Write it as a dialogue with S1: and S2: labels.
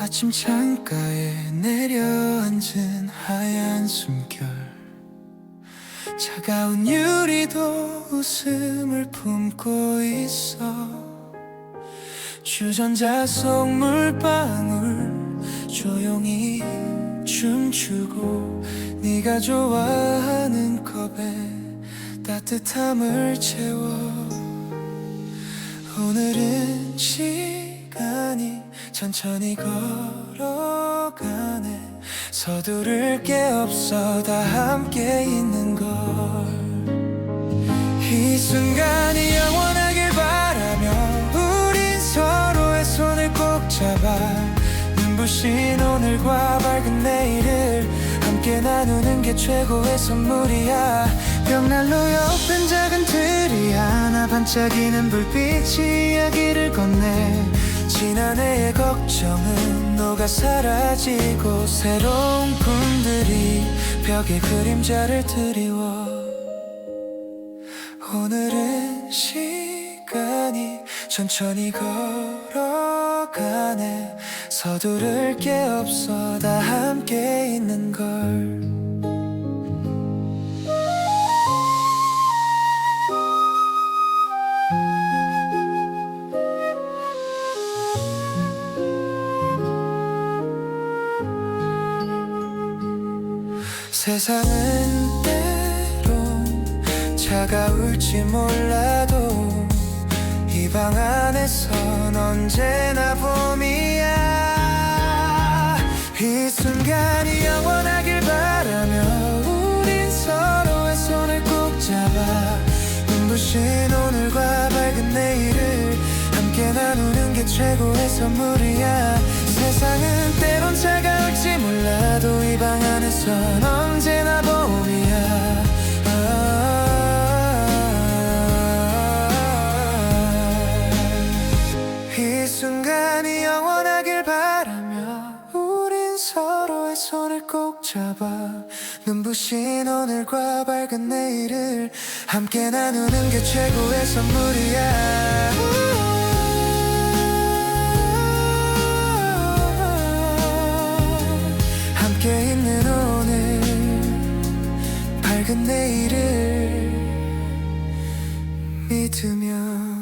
S1: 아침 창가에 내려앉은 하얀 숨결. 차가운 유리도 웃음을 품고 있어. 주전자 속 물방울 조용히 춤추고 네가 좋아하는 컵에 따뜻함을 채워. 오늘은 시간이 천천히 걸어가네. 서두를 게 없어 다 함께 있는 걸. 이 순간이 영원하길 바라며 우린 서로의 손을 꼭 잡아 눈부신 오늘과 밝은 내일을 함께 나누는 게 최고의 선물이야. 벽난로 옆엔 작은 틀이 하나 반짝이는 불빛이 이야기를 지난 해의 걱정은 녹아 사라지고 새로운 꿈들이 벽에 그림자를 드리워. 오늘은 시간이 천천히 걸어가네. 서두를 게 없어 다 함께 있는 걸 세상은 때론 차가울지 몰라도 이 방 안에선 언제나 봄이야. 이 순간이 영원하길 바라며 우린 서로의 손을 꼭 잡아 눈부신 오늘과 밝은 내일을 함께 나누는 게 최고의 선물이야. 세상은 때론 순간이 영원하길 바라며 우린 서로의 손을 꼭 잡아 눈부신 오늘과 밝은 내일을 함께 나누는 게 최고의 선물이야. 함께 있는 오늘 밝은 내일을 믿으며